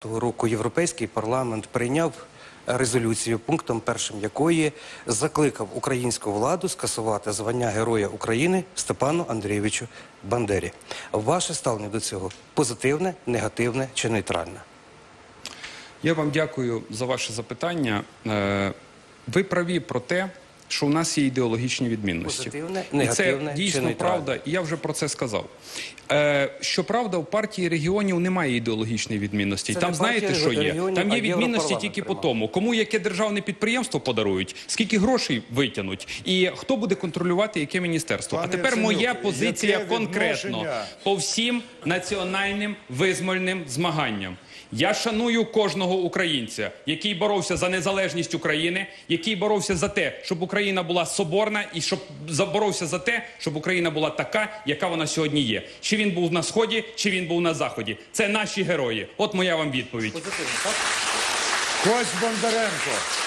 Того року Європейський парламент прийняв резолюцію, пунктом першим якої закликав українську владу скасувати звання Героя України Степану Андрійовичу Бандері. Ваше ставлення до цього позитивне, негативне чи нейтральне? Я вам дякую за ваше запитання. Е, Ви праві про те, що у нас є ідеологічні відмінності. Позитивне, І негативне це дійсно правда, і я вже про це сказав. Е, Щоправда, в партії регіонів немає ідеологічної відмінності. Це Там знаєте, що є? регіонів, Там є відмінності тільки по тому, кому яке державне підприємство подарують, скільки грошей витягнуть, і хто буде контролювати яке міністерство. Пане а тепер Яценюк, моя позиція конкретно відношення? по всім національним визвольним змаганням. Я шаную кожного українця, який боровся за незалежність України, який боровся за те, щоб Україна була соборна, і щоб заборовся за те, щоб Україна була така, яка вона сьогодні є. Чи він був на сході, чи він був на заході. Це наші герої. От моя вам відповідь. Кость Бондаренко.